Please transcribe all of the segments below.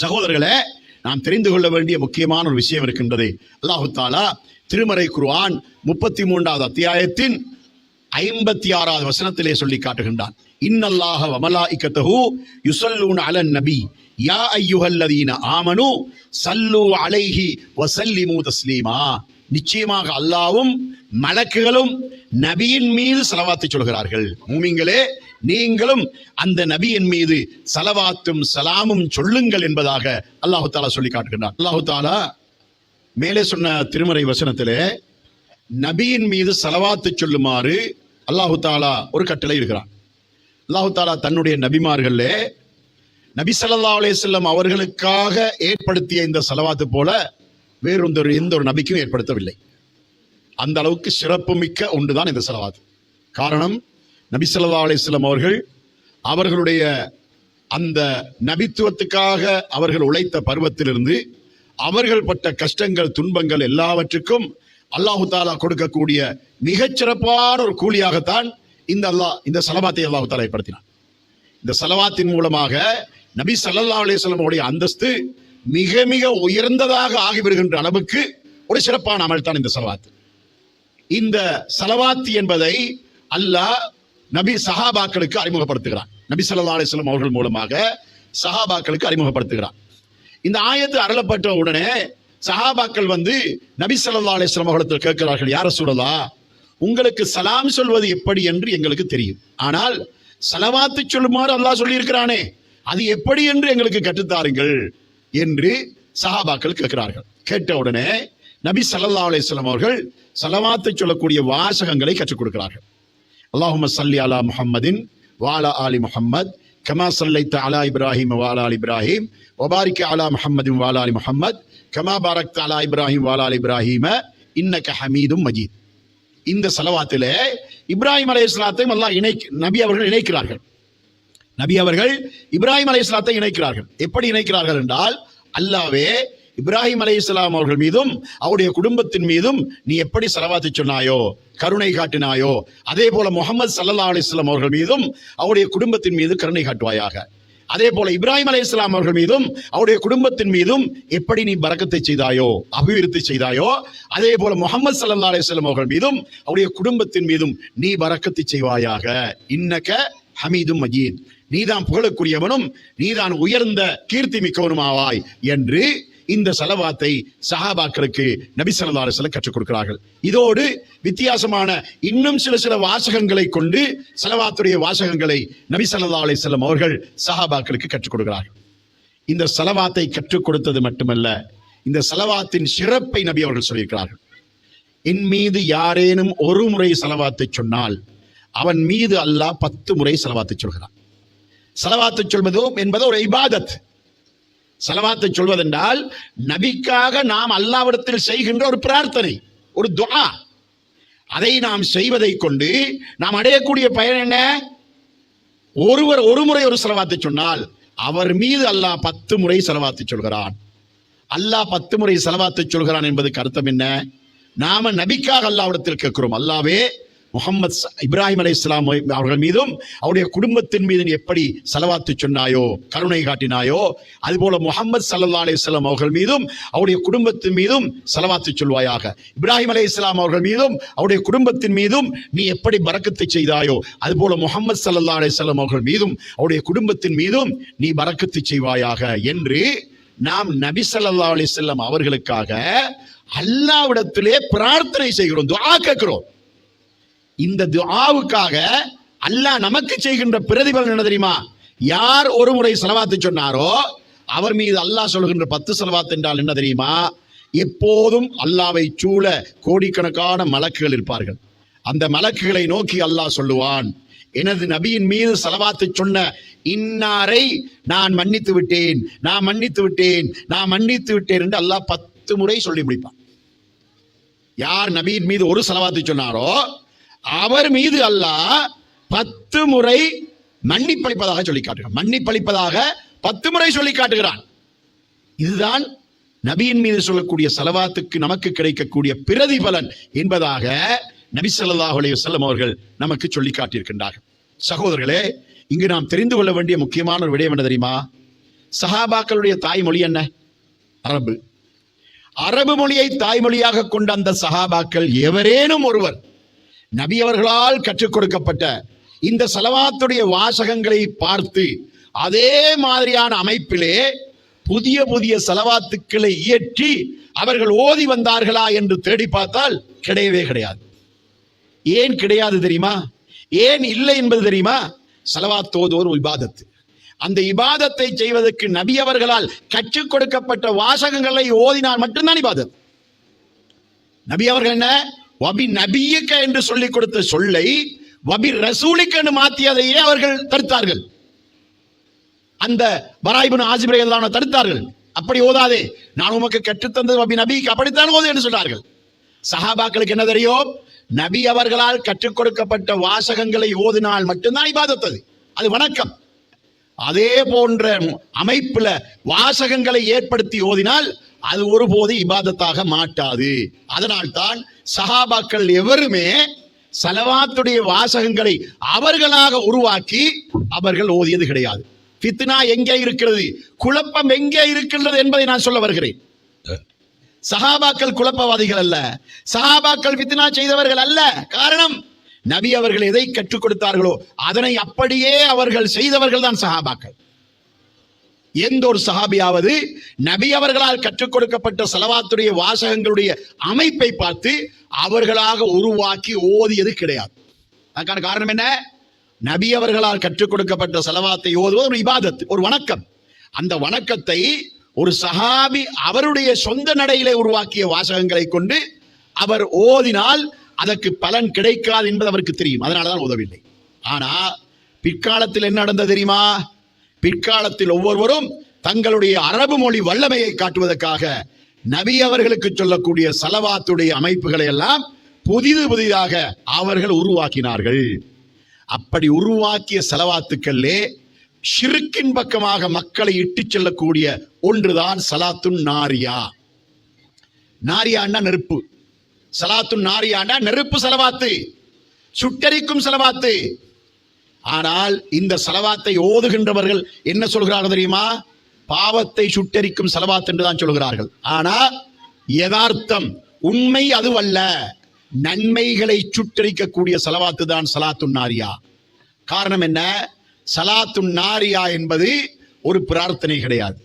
சகோதரர்களே நாம் தெரிந்து கொள்ள வேண்டிய முக்கியமான ஒரு விஷயம் இருக்கின்றது. அல்லாஹு தாலா திருமறை குருவான் முப்பத்தி மூன்றாவது அத்தியாயத்தின் ஐம்பத்தி ஆறாவது வசனத்திலே சொல்லி காட்டுகின்றான். இன்னல்லாஹ வமலாஇக்கத்தஹு யுசல்லூன் அலன் நபி. யா ஐயுஹல்லதீன ஆமனு சல்லு அலைஹி வசல்லிமு தஸ்லீமா. நிச்சயமாக அல்லாவும் மலக்குகளும் நபியின் மீது சலவாத்து சொல்கிறார்கள். மூமிங்களே நீங்களும் அந்த நபியின் மீது சலவாத்தும் சலாமும் சொல்லுங்கள் என்பதாக அல்லாஹு தாலா சொல்லி காட்டுகின்றான். அல்லாஹு தாலா மேலே சொன்ன திருமறை வசனத்திலே நபியின் மீது சலவாத்து சொல்லுமாறு அல்லாஹு தாலா ஒரு கட்டளை இருக்கிறான். அல்லாஹு தாலா தன்னுடைய நபிமார்களே நபி சல்லா அலைஹி அவர்களுக்காக ஏற்படுத்திய இந்த சலவாத்து போல வேறொந்த எந்த ஒரு நபிக்கும் ஏற்படுத்தவில்லை. அந்த அளவுக்கு சிறப்பு மிக்க ஒன்றுதான் இந்த செலவாத்து. காரணம் நபிசல்லா அலிஸ்லாம் அவர்கள் அவர்களுடைய அந்த நபித்துவத்துக்காக அவர்கள் உழைத்த பருவத்திலிருந்து அவர்கள் பட்ட கஷ்டங்கள் துன்பங்கள் எல்லாவற்றுக்கும் அல்லாஹு தாலா கொடுக்கக்கூடிய மிகச்சிறப்பான ஒரு கூலியாகத்தான் இந்த அல்லாஹ் இந்த சலவாத்தை அல்லாஹு தாலா ஏற்படுத்தினான். இந்த சலவாத்தின் மூலமாக நபி சல்லா அலைஹி வஸல்லம் அந்தஸ்து மிக மிக உயர்ந்ததாக ஆகிவிடுகின்ற அளவுக்கு ஒரு சிறப்பான அமல் தான் இந்த சலவாத்து இந்த சலவாத்து என்பதை அல்லாஹ் நபி சஹாபாக்களுக்கு அறிமுகப்படுத்துகிறான். நபி சல்லா அலிஸ்லம் அவர்கள் மூலமாக சஹாபாக்களுக்கு அறிமுகப்படுத்துகிறான். இந்த ஆயத்து அருளப்பட்ட உடனே சஹாபாக்கள் வந்து நபி சல்லா அலைஹி வஸல்லம் கேட்கிறார்கள் யார சூழலா உங்களுக்கு சலாம் சொல்வது எப்படி என்று எங்களுக்கு தெரியும். ஆனால் சலவாத்து சொல்லுமாறு அல்லாஹ் சொல்லியிருக்கிறானே அது எப்படி என்று எங்களுக்கு கற்றுத்தாருங்கள் என்று சஹாபாக்கள் கேட்கிறார்கள். கேட்ட உடனே நபி சல்லா அலைஹி அவர்கள் சலவாத்தை சொல்லக்கூடிய வாசகங்களை கற்றுக் கொடுக்கிறார்கள். அல்லாஹும சல்லி அலா முஹம்மதின் வாலா ஆலி முஹம்மத் கமா சல்லைத்த அலா இப்ராஹிம் வாலா அலி இப்ராஹிம் ஒபாரிக்க அலா முஹம்மதின் வாலா அலி முஹம்மத் கமா பாரக்த அலா இப்ராஹிம் வாலா அலி இப்ராஹிம இன்னக ஹமீதும் மஜீத் இந்த சலவாத்திலே இப்ராஹிம் அலை இஸ்லாத்தையும் அல்லாஹ் இணை நபி அவர்கள் இணைக்கிறார்கள். நபி அவர்கள் இப்ராஹிம் அலை இஸ்லாத்தை இணைக்கிறார்கள். எப்படி இணைக்கிறார்கள் என்றால் அல்லாவே இப்ராஹிம் அலை இஸ்லாம் அவர்கள் மீதும் அவருடைய குடும்பத்தின் மீதும் நீ எப்படி சலவாத்து சொன்னாயோ கருணை காட்டினாயோ அதே போல முகமது சல்லா அலிஸ்லாம் அவர்கள் மீதும் அவருடைய குடும்பத்தின் மீது கருணை காட்டுவாயாக. அதே போல இப்ராஹிம் அலி இஸ்லாம் அவர்கள் மீதும் அவருடைய குடும்பத்தின் மீதும் எப்படி நீ பறக்கத்தை செய்தாயோ அபிவிருத்தி செய்தாயோ அதே போல முகமது சல்லா அலிஸ்லாம் அவர்கள் மீதும் அவருடைய குடும்பத்தின் மீதும் நீ பறக்கத்தை செய்வாயாக. இன்னக்க ஹமீதும் மஜீத். நீதான் புகழக்கூடியவனும் நீதான் உயர்ந்த கீர்த்தி மிக்கவனுமாவாய் என்று இந்த செலவாத்தை சஹாபாக்களுக்கு நபி ஸல்லல்லாஹு கற்றுக் கொடுக்கிறார்கள். இதோடு வித்தியாசமான இன்னும் சில சில வாசகங்களை கொண்டு செலவாத்துடைய வாசகங்களை நபி ஸல்லல்லாஹு அலைஹி அவர்கள் சஹாபாக்களுக்கு கற்றுக் கொடுக்கிறார்கள். இந்த செலவாத்தை கற்றுக் கொடுத்தது மட்டுமல்ல இந்த செலவாத்தின் சிறப்பை நபி அவர்கள் சொல்லியிருக்கிறார்கள். என் மீது யாரேனும் ஒரு முறை செலவாத்தை சொன்னால் அவன் மீது அல்லாஹ் பத்து முறை செலவாத்தை சொல்கிறான். செலவாத்து சொல்வதோ என்பது ஒரு இபாதத். செலவாத்தை சொல்வதென்றால் நபிக்காக நாம் அல்லாவிடத்தில் செய்கின்ற ஒரு பிரார்த்தனை ஒரு துவா அதை நாம் செய்வதை கொண்டு நாம் அடையக்கூடிய பயன் என்ன? ஒருவர் ஒரு முறை ஒரு செலவாத்தை சொன்னால் அவர் மீது அல்லாஹ் பத்து முறை செலவாத்து சொல்கிறான். அல்லாஹ் பத்து முறை செலவாத்து சொல்கிறான் என்பதுக்கு அர்த்தம் என்ன? நாம நபிக்காக அல்லாவிடத்தில் கேட்கிறோம் அல்லாவே முகமது இப்ராஹிம் அலி இஸ்லாம் அவர்கள் மீதும் அவருடைய குடும்பத்தின் மீது எப்படி செலவாத்து சொன்னாயோ கருணை காட்டினாயோ அதுபோல முகமது சல்லா அலி இஸ்லாம் அவர்கள் மீதும் அவருடைய குடும்பத்தின் மீதும் செலவாத்து சொல்வாயாக. இப்ராஹிம் அலி இஸ்லாம் அவர்கள் மீதும் அவருடைய குடும்பத்தின் மீதும் நீ எப்படி பறக்கத்தை செய்தாயோ அதுபோல முகமது சல்லா அலி இஸ்லாம் அவர்கள் மீதும் அவருடைய குடும்பத்தின் மீதும் நீ பறக்கத்தை செய்வாயாக என்று நாம் நபி சல்லா அலி செல்லம் அவர்களுக்காக அல்லாவிடத்திலே பிரார்த்தனை செய்கிறோம் துவா கேட்கிறோம். இந்த துஆவுக்காக அல்லாஹ் நமக்கு செய்கின்ற பிரதிபலன் என்ன தெரியுமா? யார் ஒரு முறை செலவாத்து சொன்னாரோ அவர் மீது அல்லாஹ் சொல்கின்ற பத்து செலவாத்து என்றால் என்ன தெரியுமா? எப்போதும் அல்லாவை சூழ கோடிக்கணக்கான மலக்குகள் இருப்பார்கள். அந்த மலக்குகளை நோக்கி அல்லாஹ் சொல்லுவான் எனது நபியின் மீது செலவாத்து சொன்ன இன்னாரை நான் மன்னித்து விட்டேன் நான் மன்னித்து விட்டேன் நான் மன்னித்து விட்டேன் என்று அல்லாஹ் பத்து முறை சொல்லி முடிப்பான். யார் நபியின் மீது ஒரு செலவாத்து சொன்னாரோ அவர் மீது அல்லாஹ் பத்து முறை மன்னிப்பளிப்பதாக சொல்லி காட்டுகிறான். மன்னிப்பளிப்பதாக பத்து முறை சொல்லி காட்டுகிறான். இதுதான் நபியின் மீது சொல்லக்கூடிய செலவாத்துக்கு நமக்கு கிடைக்கக்கூடிய பிரதிபலன் என்பதாக நபி ஸல்லல்லாஹு அலைஹி அவர்கள் நமக்கு சொல்லி காட்டியிருக்கின்றார்கள். சகோதரர்களே இங்கு நாம் தெரிந்து கொள்ள வேண்டிய முக்கியமான ஒரு விடயம் என்ன தெரியுமா? சஹாபாக்களுடைய தாய்மொழி என்ன? அரபு. அரபு மொழியை தாய்மொழியாக கொண்ட அந்த சஹாபாக்கள் எவரேனும் ஒருவர் நபி அவர்களால் கற்றுக் கொடுக்கப்பட்ட இந்த செலவாத்துடைய வாசகங்களை பார்த்து அதே மாதிரியான அமைப்பிலே புதிய புதிய செலவாத்துக்களை இயற்றி அவர்கள் ஓதி வந்தார்களா என்று தேடி பார்த்தால் கிடையவே கிடையாது. ஏன் கிடையாது தெரியுமா? ஏன் இல்லை என்பது தெரியுமா? செலவாத்தோது ஒரு இபாதத்து. அந்த இபாதத்தை செய்வதற்கு நபி அவர்களால் கற்றுக் கொடுக்கப்பட்ட வாசகங்களை ஓதினால் மட்டும்தான் இபாதத். நபி அவர்கள் என்ன? வபி நபியக்க என்று சொல்லிக் கொடுத்த சொல்லை வபி ரசூலிக்க என்று மாற்றியதையே அவர்கள் தடுத்தார்கள். அந்த பராய்புன் ஆசிபரை எல்லாம் தடுத்தார்கள். அப்படி ஓதாதே நான் உமக்கு கற்றுத்தந்தது வபி நபிக்கு அப்படித்தான் ஓது என்று சொன்னார்கள். சஹாபாக்களுக்கு என்ன தெரியும்? நபி அவர்களால் கற்றுக் கொடுக்கப்பட்ட வாசகங்களை ஓதினால் மட்டும்தான் இபாதத்தது அது. வணக்கம். அதே போன்ற அமைப்புல வாசகங்களை ஏற்படுத்தி ஓதினால் அது ஒருபோது இபாதத்தாக மாட்டாது. அதனால்தான் சஹாபாக்கள் எவருமே சலவாத்துடைய வாசகங்களை அவர்களாக உருவாக்கி அவர்கள் ஓதியது கிடையாது. ஃபித்னா எங்கே இருக்கிறது? குழப்பம் எங்கே இருக்கின்றது என்பதை நான் சொல்ல வருகிறேன். சஹாபாக்கள் குழப்பவாதிகள் அல்ல. சஹாபாக்கள் ஃபித்னா செய்தவர்கள் அல்ல. காரணம் நபி அவர்கள் எதை கற்றுக் கொடுத்தார்களோ அதனை அப்படியே அவர்கள் செய்தவர்கள் தான் சஹாபாக்கள் எந்த ஒரு சஹாபியாவது நபி அவர்களால் கற்றுக் கொடுக்கப்பட்ட செலவாத்துடைய வாசகங்களுடைய அமைப்பை பார்த்து அவர்களாக உருவாக்கி ஓதியது கிடையாது. அதுக்கான காரணம் என்ன? நபி அவர்களால் கற்றுக் கொடுக்கப்பட்ட செலவாத்தை ஓதுவது ஒரு இபாதத் ஒரு வணக்கம். அந்த வணக்கத்தை ஒரு சஹாபி அவருடைய சொந்த நடையிலே உருவாக்கிய வாசகங்களை கொண்டு அவர் ஓதினால் அதற்கு பலன் கிடைக்காது என்பது அவருக்கு தெரியும். அதனாலதான் உதவில்லை ஆனா பிற்காலத்தில் என்ன நடந்தது தெரியுமா? பிற்காலத்தில் ஒவ்வொருவரும் தங்களுடைய அரபு மொழி வல்லமையை காட்டுவதற்காக நபி அவர்களுக்கு சொல்லக்கூடிய சலவாத்துடைய அமைப்புகளை எல்லாம் புதிது புதிதாக அவர்கள் உருவாக்கினார்கள். அப்படி உருவாக்கிய செலவாத்துக்களே ஷிருக்கின் பக்கமாக மக்களை இட்டுச் செல்லக்கூடிய ஒன்றுதான் சலாத்துன் நாரியா. நாரியாண்டா நெருப்பு. சலாத்துன் நாரியாண்டா நெருப்பு செலவாத்து. சுட்டரிக்கும் செலவாத்து. ஆனால் இந்த செலவாத்தை ஓதுகின்றவர்கள் என்ன சொல்கிறார்கள் தெரியுமா? பாவத்தை சுட்டரிக்கும் செலவாத் என்று தான் சொல்கிறார்கள். ஆனால் யதார்த்தம் உண்மை அதுவல்ல. நன்மைகளை சுட்டரிக்கக்கூடிய செலவாத்து தான் சலாத்துன் நாரியா. காரணம் என்ன? சலாத்துன் நாரியா என்பது ஒரு பிரார்த்தனை கிடையாது.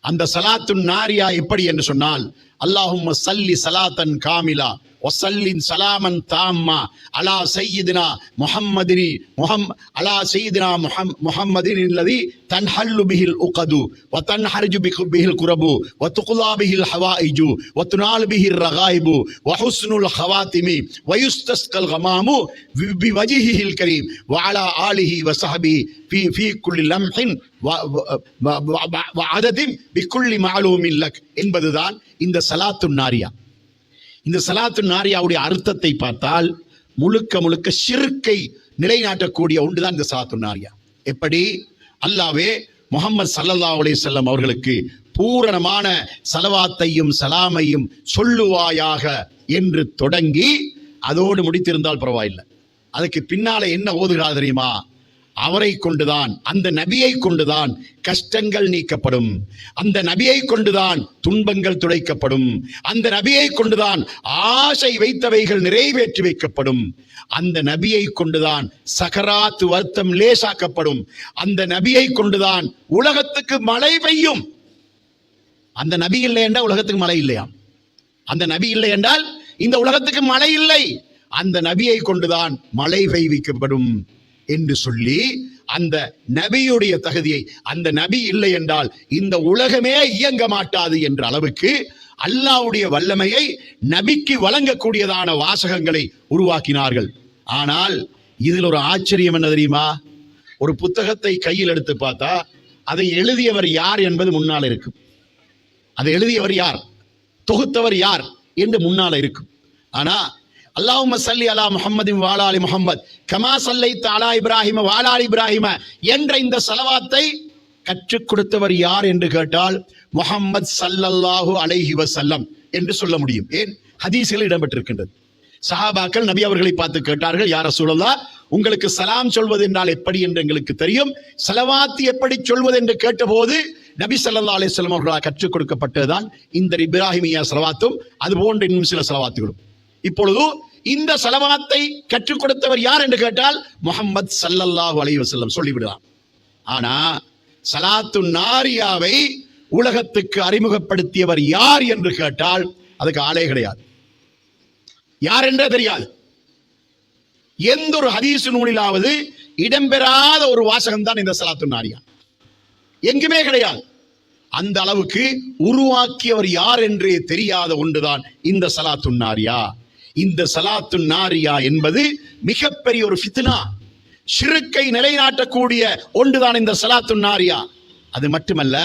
அந்த சலாத்துன் நாரியா எப்படி என்று சொன்னால் அல்லாஹும் சல்லி சலாத்தன் காமிலா வசல்லின் சலாமன் தாம்மா அலா சையிதினா முஹம்மதினி முஹம் அலா சையிதினா முஹம் முஹம்மதின் இல்லதி தன்ஹல்லு பிஹில் உகது வ தன்ஹர்ஜு பிஹு பிஹில் குரபு வ துகுலா பிஹில் ஹவாயிஜு வ துனால் பிஹில் ரகாயிபு வ ஹுஸ்னுல் ஹவாத்திமி வ யுஸ்தஸ்கல் கமாமு பி வஜிஹில் கரீம் வ அலா ஆலிஹி வ சஹபி في في كل لمح وعدد بكل معلوم لك என்பதுதான் இந்த சலாத்து நாரியா. இந்த சலாத்து நாரியாவுடைய அர்த்தத்தை பார்த்தால் முழுக்க முழுக்க சிறுக்கை நிலைநாட்டக்கூடிய ஒன்றுதான் இந்த சலாத்து நாரியா. எப்படி? அல்லாவே முகமது சல்லல்லா அலே செல்லம் அவர்களுக்கு பூரணமான சலவாத்தையும் சலாமையும் சொல்லுவாயாக என்று தொடங்கி அதோடு முடித்திருந்தால் பரவாயில்லை. அதுக்கு பின்னால என்ன ஓதுகிறா தெரியுமா? அவரை கொண்டுதான் அந்த நபியை கொண்டுதான் கஷ்டங்கள் நீக்கப்படும். அந்த நபியை கொண்டுதான் துன்பங்கள் துடைக்கப்படும் அந்த நபியை கொண்டுதான் ஆசை வைத்தவைகள் நிறைவேற்றி வைக்கப்படும். அந்த நபியை கொண்டுதான் சகராத்து வருத்தம் லேசாக்கப்படும். அந்த நபியை கொண்டுதான் உலகத்துக்கு மழை பெய்யும். அந்த நபி இல்லை என்றால் உலகத்துக்கு மழை இல்லையா அந்த நபி இல்லை என்றால் இந்த உலகத்துக்கு மழை இல்லை. அந்த நபியை கொண்டுதான் மழை பெய்விக்கப்படும். என்று சொல்லி அந்த நபியுடைய தகுதியை அந்த நபி இல்லை என்றால் இந்த உலகமே இயங்க மாட்டாது என்ற அளவுக்கு அல்லாவுடைய வல்லமையை நபிக்கு வழங்கக்கூடியதான வாசகங்களை உருவாக்கினார்கள். ஆனால் இதில் ஒரு ஆச்சரியம் என்ன தெரியுமா? ஒரு புத்தகத்தை கையில் எடுத்து பார்த்தா அதை எழுதியவர் யார் என்பது முன்னால் இருக்கும். அதை எழுதியவர் யார்? தொகுத்தவர் யார் என்று முன்னால் இருக்கும். ஆனா அல்லாஹும் சல்லி அலா முஹம்மதின் வாலாலி முஹம்மத். கமா சல்லைத்த அலா இப்ராஹிம வாலாலி இப்ராஹிம என்ற இந்த சலவாத்தை கற்றுக் கொடுத்தவர் யார் என்று கேட்டால் முஹம்மத் சல்லல்லாஹு அலைஹி வசல்லம் என்று சொல்ல முடியும். ஏன்? ஹதீஸ்கள் இடம்பெற்றிருக்கின்றது. சஹாபாக்கள் நபி அவர்களை பார்த்து கேட்டார்கள் யார சூழலா உங்களுக்கு சலாம் சொல்வது என்றால் எப்படி என்று எங்களுக்கு தெரியும். சலவாத்து எப்படி சொல்வது என்று கேட்டபோது நபி சல்லா அலிஸ்லாம் அவர்களால் கற்றுக் கொடுக்கப்பட்டதுதான் இந்த இப்ராஹிமியா சலவாத்தும் அது போன்ற இன்னும் சில செலவாத்துகளும். இப்பொழுது இந்த சலவாத்தை கற்றுக் கொடுத்தவர் யார் என்று கேட்டால் முகமது சல்லல்லாஹு அலைஹி வஸல்லம் சொல்லிவிடலாம் ஆனா சலாத்து நாரியாவை உலகத்துக்கு அறிமுகப்படுத்தியவர் யார் என்று கேட்டால் அதுக்கு ஆளே கிடையாது. யார் என்றே தெரியாது. எந்த ஒரு ஹதீசு நூலிலாவது இடம்பெறாத ஒரு வாசகம் தான் இந்த சலாத்து நாரியா. எங்குமே கிடையாது. அந்த அளவுக்கு உருவாக்கியவர் யார் என்றே தெரியாத ஒன்றுதான் இந்த சலாத்து நாரியா. இந்த சலாத்து நாரியா என்பது மிகப்பெரிய ஒரு ஃபித்னா. சிறுக்கை நிலைநாட்டக்கூடிய ஒன்றுதான் இந்த சலாத்து நாரியா. அது மட்டுமல்ல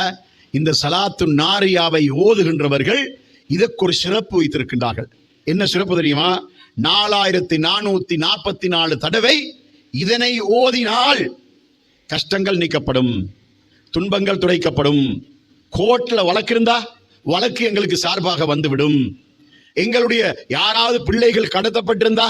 இந்த சலாத்து நாரியாவை ஓதுகின்றவர்கள் இதற்கு ஒரு சிறப்பு வைத்திருக்கின்றார்கள். என்ன சிறப்பு தெரியுமா? நாலாயிரத்தி நானூத்தி நாற்பத்தி நாலு தடவை இதனை ஓதினால் கஷ்டங்கள் நீக்கப்படும் துன்பங்கள் துடைக்கப்படும். கோர்ட்ல வழக்கு இருந்தா வழக்கு எங்களுக்கு சார்பாக வந்துவிடும். எங்களுடைய யாராவது பிள்ளைகள் கடத்தப்பட்டிருந்தா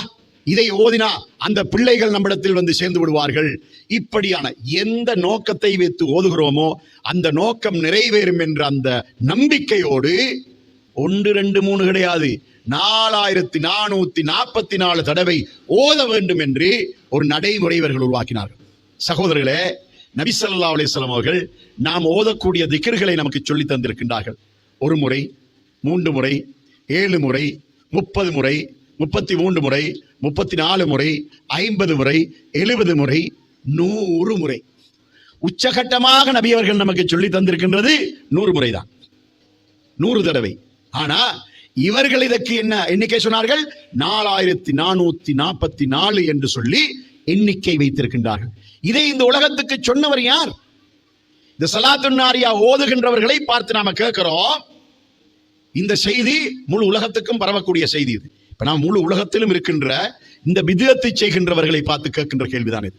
இதை ஓதினா அந்த பிள்ளைகள் நம்மிடத்தில் வந்து சேர்ந்து விடுவார்கள். இப்படியான எந்த நோக்கத்தை வைத்து ஓதுகிறோமோ அந்த நோக்கம் நிறைவேறும் என்ற அந்த நம்பிக்கையோடு ஒன்று ரெண்டு மூணு கிடையாது. நாலாயிரத்தி நானூத்தி நாற்பத்தி நாலு தடவை ஓத வேண்டும் என்று ஒரு நடைமுறை இவர்கள் உருவாக்கினார்கள். சகோதரர்களே நபிசல்லா ஸல்லல்லாஹு அவர்கள் நாம் ஓதக்கூடிய திக்கர்களை நமக்கு சொல்லி தந்திருக்கின்றார்கள். ஒரு முறை மூன்று முறை ஏழு முறை முப்பது முறை முப்பத்தி மூன்று முறை முப்பத்தி நாலு முறை ஐம்பது முறை எழுபது முறை நூறு முறை. உச்சகட்டமாக நபி அவர்கள் நமக்கு சொல்லி தந்திருக்கின்றது நூறு முறை தான். நூறு தடவை. ஆனா இவர்கள் இதற்கு என்ன எண்ணிக்கை சொன்னார்கள்? நாலாயிரத்தி நானூத்தி நாற்பத்தி நாலு என்று சொல்லி எண்ணிக்கை வைத்திருக்கின்றார்கள். இதை இந்த உலகத்துக்கு சொன்னவர் யார்? இந்த சலாத்துன்னாரியா ஓதுகின்றவர்களை பார்த்து நாம கேட்கிறோம். இந்த செய்தி முழு உலகத்துக்கும் பரவக்கூடிய செய்தி இது. இப்ப நாம் முழு உலகத்திலும் இருக்கின்ற இந்த விதத்தை செய்கின்றவர்களை பார்த்து கேட்கின்ற கேள்விதான் இது.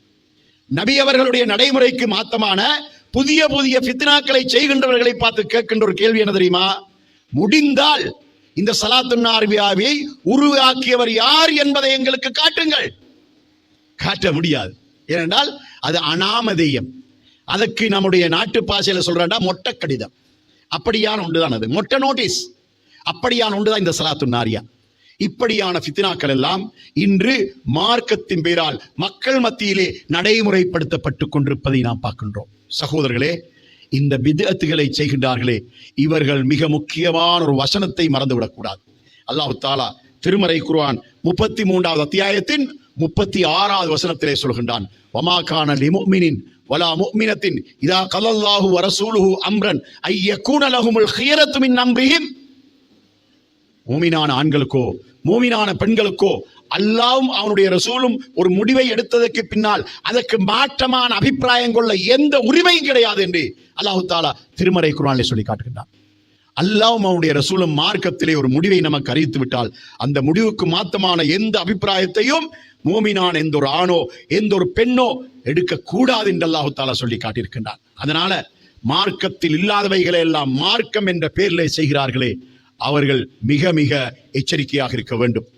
நபி அவர்களுடைய நடைமுறைக்கு மாத்தமான புதிய புதிய பித்னாக்களை செய்கின்றவர்களை பார்த்து கேட்கின்ற ஒரு கேள்வி என்ன தெரியுமா? முடிந்தால் இந்த சலாத்துன்னார்வியாவை உருவாக்கியவர் யார் என்பதை எங்களுக்கு காட்டுங்கள். காட்ட முடியாது. ஏனென்றால் அது அனாமதேயம். அதற்கு நம்முடைய நாட்டு பாசையில் சொல்றா மொட்டை கடிதம். அப்படியான ஒன்றுதான் அது. மொட்டை நோட்டீஸ். அப்படியான ஒன்றுதான் இந்த சலாத்து நாரியா. இப்படியான ஃபித்னாக்கள் எல்லாம் இன்று மார்க்கத்தின் பெயரால் மக்கள் மத்தியிலே நடைமுறைப்படுத்தப்பட்டு கொண்டிருப்பதை நாம் பார்க்கின்றோம். சகோதரர்களே இந்த விதத்துகளை செய்கின்றார்களே இவர்கள் மிக முக்கியமான ஒரு வசனத்தை மறந்துவிடக்கூடாது. அல்லாஹ் தாலா திருமறை குர்ஆன் முப்பத்தி மூன்றாவது அத்தியாயத்தின் முப்பத்தி ஆறாவது வசனத்திலே சொல்கின்றான். வமாகான லிமுமினின் வலா முக்மினத்தின் இதா கலல்லாஹு வரசூலுஹு அம்ரன் ஐயக்கூன லஹுமுல் ஹியரத்து மின் அம்ரிஹிம் மூமினான ஆண்களுக்கோ மூமினான பெண்களுக்கோ அல்லாவும் அவனுடைய ரசூலும் ஒரு முடிவை எடுத்ததற்கு பின்னால் அதற்கு மாற்றமான அபிப்பிராயம் கொள்ள எந்த உரிமையும் கிடையாது என்று அல்லாஹு தாலா திருமறை குரானிலே சொல்லி காட்டுகின்றான். அல்லாவும் அவனுடைய ரசூலும் மார்க்கத்திலே ஒரு முடிவை நமக்கு அறிவித்து விட்டால் அந்த முடிவுக்கு மாத்தமான எந்த அபிப்பிராயத்தையும் மூமினான் எந்த ஒரு ஆணோ எந்த ஒரு பெண்ணோ எடுக்க கூடாது என்று அல்லாஹு தாலா சொல்லி காட்டியிருக்கின்றான். அதனால மார்க்கத்தில் இல்லாதவைகளை எல்லாம் மார்க்கம் என்ற பெயரிலே செய்கிறார்களே அவர்கள் மிக மிக எச்சரிக்கையாக இருக்க வேண்டும்.